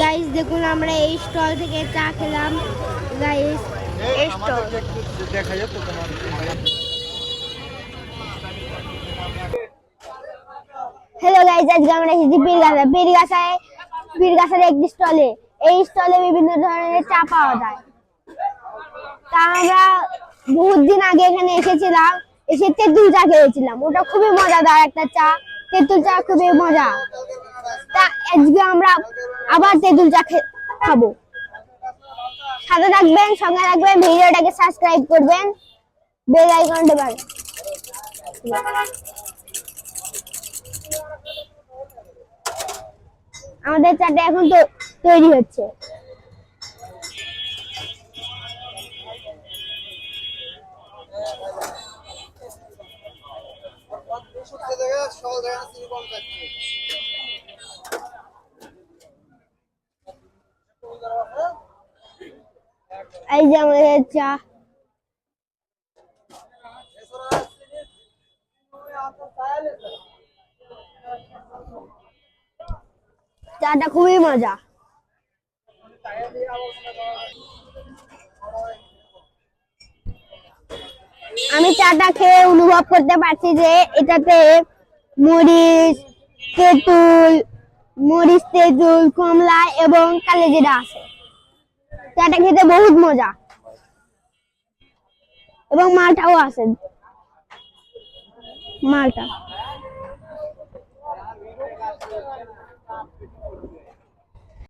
Guys দেখুন, আমরা এই স্টল থেকে চা খেলাম। গাইস এই স্টল দেখা যাচ্ছে তোমার হ্যালো গাইস আজকে আমরা এসেছি পীরগাছা পীরগাছায় পীরগাছার একটি স্টলে এই স্টলে বিভিন্ন ধরনের চা পাওয়া যায়। তা আমরা বহুত দিন আগে এখানে এসেছিলাম। এসে তেঁতুল চা খেয়েছিলাম। ওটা খুবই মজাদার একটা চা। তেঁতুল চা খুবই মজা। তা আজকে আমরা আবার তেঁতুল চা খাব। সাথে থাকবেন, সঙ্গে থাকবেন, ভিডিওটাকে সাবস্ক্রাইব করবেন। বেল আইকনটা বাজ। আমাদের চাটা এখন তো তৈরি হচ্ছে। এই যে আমাদের চা। চাটা খুবই মজা। আমি চাটা খেয়ে অনুভব করতে পারছি যে এটাতে মরিচ, তেঁতুল মরিচ, তেঁতুল, কমলা এবং কালেজিরা আছে। চাটা খেতে বহুত মজা। এবং মালটাও আছে। মালটা।